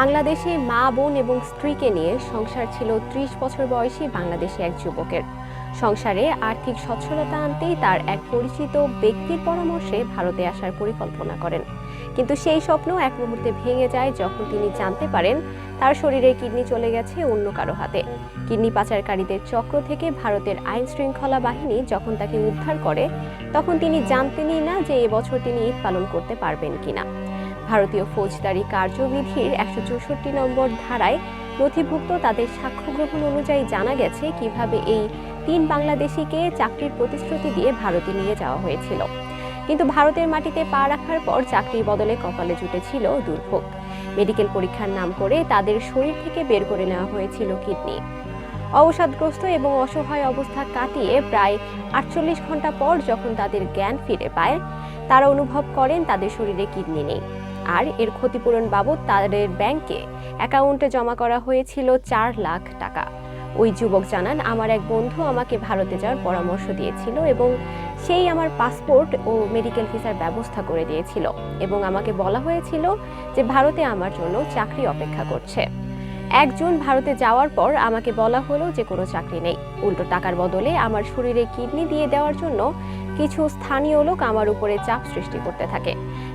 বাংলাদেশে মা, বোন এবং স্ত্রীকে নিয়ে সংসার ছিল ত্রিশ বছর বয়সী বাংলাদেশি এক যুবকের। সংসারে আর্থিক সচ্ছলতা আনতেই তার এক পরিচিত ব্যক্তির পরামর্শে ভারতে আসার পরিকল্পনা করেন। কিন্তু সেই স্বপ্ন এক মুহূর্তে ভেঙে যায় যখন তিনি জানতে পারেন তার শরীরে কিডনি চলে গেছে অন্য কারও হাতে। কিডনি পাচারকারীদের চক্র থেকে ভারতের আইন শৃঙ্খলা বাহিনী যখন তাকে উদ্ধার করে, তখন তিনি জানতেনই না যে এবছর তিনি ঈদ পালন করতে পারবেন কিনা। ভারতীয় ফৌজদারি কার্যবিধির একশো চৌষট্টি নম্বর ধারায় নথিভুক্ত তাদের সাক্ষ্য গ্রহণ অনুযায়ী জানা গেছে কীভাবে এই তিন বাংলাদেশিকে চাকরির প্রতিশ্রুতি দিয়ে ভারতে নিয়ে যাওয়া হয়েছিল। কিন্তু ভারতের মাটিতে পা রাখার পর চাকরির বদলে কপালে জুটেছিল দুর্ভোগ। মেডিকেল পরীক্ষার নাম করে তাদের শরীর থেকে বের করে নেওয়া হয়েছিল কিডনি। অবসাদগ্রস্ত এবং অসহায় অবস্থা কাটিয়ে প্রায় আটচল্লিশ ঘণ্টা পর যখন তাদের জ্ঞান ফিরে পায়, তারা অনুভব করেন তাদের শরীরে কিডনি নেই। আর এর ক্ষতিপূরণ বাবদ তাদের ব্যাংকে অ্যাকাউন্টে জমা করা হয়েছিল চার লাখ টাকা। ওই যুবক জানান, আমার এক বন্ধু আমাকে ভারতে যাওয়ার পরামর্শ দিয়েছিল এবং সেই আমার পাসপোর্ট ও মেডিকেল ভিসার ব্যবস্থা করে দিয়েছিল এবং আমাকে বলা হয়েছিল যে ভারতে আমার জন্য চাকরি অপেক্ষা করছে। একজন ভারতে যাওয়ার পর আমাকে বলা হলো যে কোনো চাকরি নেই। উল্টো টাকার বদলে আমার শরীরে কিডনি দিয়ে দেওয়ার জন্য কিছু স্থানীয় লোক আমার উপরে চাপ সৃষ্টি করতে থাকে।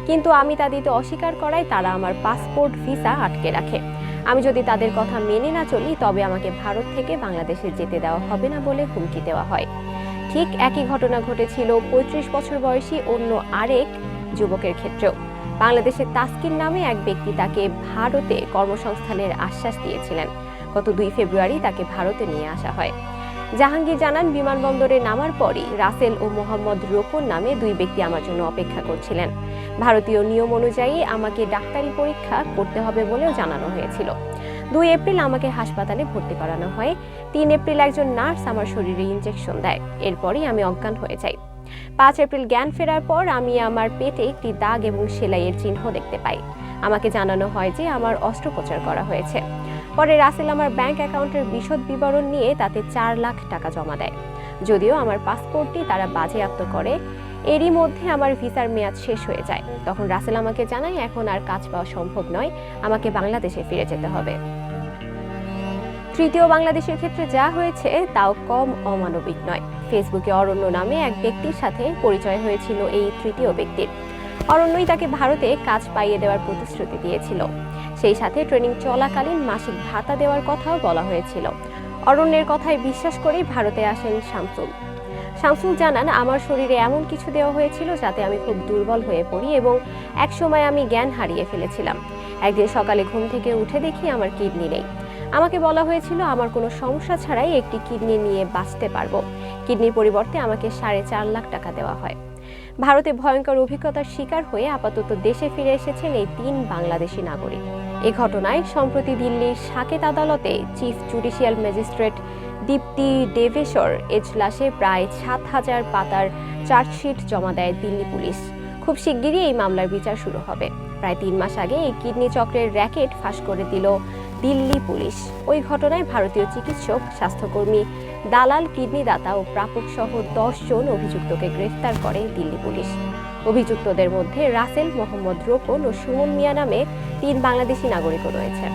কিন্তু আমি তা দিতে অস্বীকার করায় তারা আমার পাসপোর্ট ভিসা আটকে রাখে। আমি যদি তাদের কথা মেনে না চলি, তবে আমাকে ভারত থেকে বাংলাদেশে যেতে দেওয়া হবে না বলে হুমকি দেওয়া হয়। ঠিক একই ঘটনা ঘটেছিল পঁয়ত্রিশ বছর বয়সী অন্য আরেক যুবকের ক্ষেত্রেও। বাংলাদেশের তাস্কিন নামে এক ব্যক্তি তাকে ভারতে কর্মসংস্থানের আশ্বাস দিয়েছিলেন। গত দুই ফেব্রুয়ারি তাকে ভারতে নিয়ে আসা হয়। জাহাঙ্গীর জানান, বিমানবন্দরে নামার পরই রাসেল ও মোহাম্মদ রোকন নামে দুই ব্যক্তি আমার জন্য অপেক্ষা করছিলেন। ভারতীয় নিয়ম অনুযায়ী আমাকে ডাক্তারি পরীক্ষা করতে হবে বলেও জানানো হয়েছিল। দুই এপ্রিল আমাকে হাসপাতালে ভর্তি করানো হয়। তিন এপ্রিল একজন নার্স আমার শরীরে ইঞ্জেকশন দেয়। এরপরই আমি অজ্ঞান হয়ে যাই। পাঁচ এপ্রিল জ্ঞান ফেরার পর আমি আমার পেটে একটি দাগ এবং সেলাইয়ের চিহ্ন দেখতে পাই। আমাকে জানানো হয় যে আমার অস্ত্রোপচার করা হয়েছে। পরে রাসেল আমার ব্যাংক অ্যাকাউন্টের বিশদ বিবরণ নিয়ে তাতে চার লাখ টাকা জমা দেয়। যদিও আমার পাসপোর্টটি তারা বাজেয়াপ্ত করে এরই মধ্যে আমার ভিসার মেয়াদ শেষ হয়ে যায়। তখন রাসেল আমাকে জানায়, এখন আর কাজ পাওয়া সম্ভব নয়, আমাকে বাংলাদেশে ফিরে যেতে হবে। তৃতীয় বাংলাদেশের ক্ষেত্রে যা হয়েছে, তাও কম অমানবিক নয়। ফেসবুকে অরণ্য নামে এক ব্যক্তির সাথে পরিচয় হয়েছিল এই তৃতীয় ব্যক্তির। অরণ্যই তাকে ভারতে কাজ পাইয়ে দেওয়ার প্রতিশ্রুতি দিয়েছিল। সেই সাথে ট্রেনিং চলাকালীন মাসিক ভাতা দেওয়ার কথাও বলা হয়েছিল। অরণ্যের কথায় বিশ্বাস করেই ভারতে আসেন শামসুল। শামসুল জানান, আমার শরীরে এমন কিছু দেওয়া হয়েছিল যাতে আমি খুব দুর্বল হয়ে পড়ি এবং একসময় আমি জ্ঞান হারিয়ে ফেলেছিলাম। একদিন সকালে ঘুম থেকে উঠে দেখি আমার কিডনি নেই। আমাকে বলা হয়েছিল, আমার কোনো সমস্যা ছাড়াই একটি কিডনি নিয়ে বাঁচতে পারব। কিডনির পরিবর্তে আমাকে সাড়ে চার লাখ টাকা দেওয়া হয়। ভারতে ভয়ঙ্কর অভিজ্ঞতার শিকার হয়ে আপাতত দেশে ফিরে এসেছেন এই তিন বাংলাদেশি নাগরিক। এ ঘটনায়, সম্প্রতি দিল্লির সাকেত আদালতে chief judicial magistrate Dipti Deveshwar এজলাসে প্রায় সাত হাজার পাতার চার্জশিট জমা দেয় দিল্লি পুলিশ। খুব শিগগিরই এই মামলার বিচার শুরু হবে। প্রায় তিন মাস আগে এই কিডনি চক্রের র্যাকেট ফাঁস করে দিল দিল্লি পুলিশ। ওই ঘটনায় ভারতীয় চিকিৎসক, স্বাস্থ্যকর্মী, দালাল কিডনি দাতা ও প্রাপক সহ জন অভিযুক্তকে গ্রেফতার করে দিল্লি পুলিশ। অভিযুক্তদের মধ্যে রাসেল মোহাম্মদ রোকন ও সুমন মিয়া নামে তিন বাংলাদেশি নাগরিকও রয়েছে